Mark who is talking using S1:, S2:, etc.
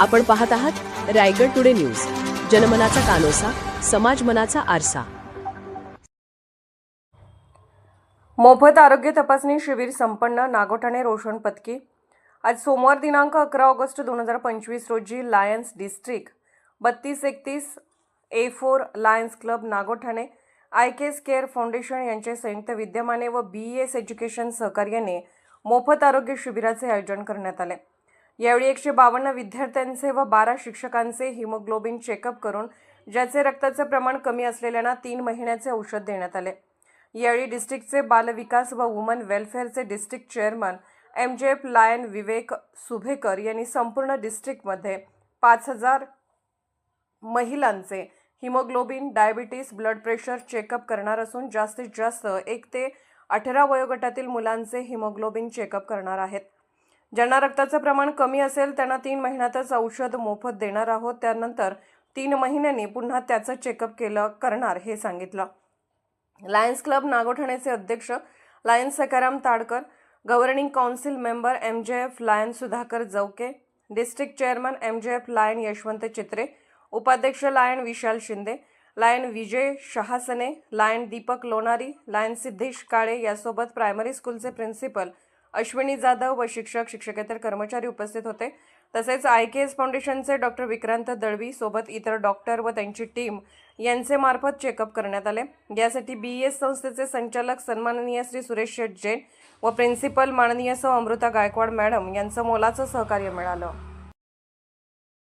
S1: आपण पाहत आहात रायगड टुडे न्यूज. जनमनाचा कानोसा समाज मनाचा आरसा.
S2: मोफत आरोग्य तपासणी शिबिर संपन्न नागोठाणे रोशन पत्की आज सोमवार दिनांक अकरा ऑगस्ट दोन हजार पंचवीस रोजी लायन्स डिस्ट्रिक्ट बत्तीस एकतीस A four lions club Nagothane I K S care foundation यांचे संयुक्त विद्यमाने व बी एस एज्युकेशन सहकार्याने मोफत आरोग्य शिबिराचे आयोजन करण्यात आले. यावेळी एकशे बावन्न विद्यार्थ्यांचे व बारा शिक्षकांचे हिमोग्लोबिन चेकअप करून ज्याचे रक्ताचे प्रमाण कमी असलेल्यांना तीन महिन्याचे औषध देण्यात आले. यावेळी डिस्ट्रिक्टचे बालविकास व woman वेलफेअरचे district chairman M J F lion Vivek Subhekar यांनी संपूर्ण डिस्ट्रिक्टमध्ये पाच हजार महिलांचे haemoglobin diabetes blood pressure checkup करणार असून जास्तीत जास्त एक ते अठरा वयोगटातील मुलांचे हिमोग्लोबिन चेकअप करणार आहेत. ज्यांना रक्ताचं प्रमाण कमी असेल त्यांना तीन महिन्यातच औषध मोफत देणार आहोत. त्यानंतर तीन महिन्यांनी पुन्हा त्याचं चेकअप केलं करणार हे सांगितलं. लायन्स क्लब नागोठाण्याचे अध्यक्ष lions Sakaram Tadkar governing council member M J F lion Sudhakar Javke district chairman M J F lion Yashwant Chitre उपाध्यक्ष lion Vishal Shinde lion Vijay Shahasane lion Deepak Lonari lion Siddhesh Kale यासोबत primary स्कूलचे principal Ashwini Jadhav व शिक्षक शिक्षकेतर कर्मचारी उपस्थित होते. तसेच आय के एस फाउंडेशनचे डॉक्टर विक्रांत दळवी सोबत इतर डॉक्टर व त्यांची टीम यांचे मार्फत चेकअप करण्यात आले. यासाठी बी एस संस्थेचे संचालक सन्माननीय श्री सुरेश शेठ जैन व प्रिन्सिपल माननीय सौ अमृता गायकवाड मॅडम यांचं मोलाचं सहकार्य मिळालं.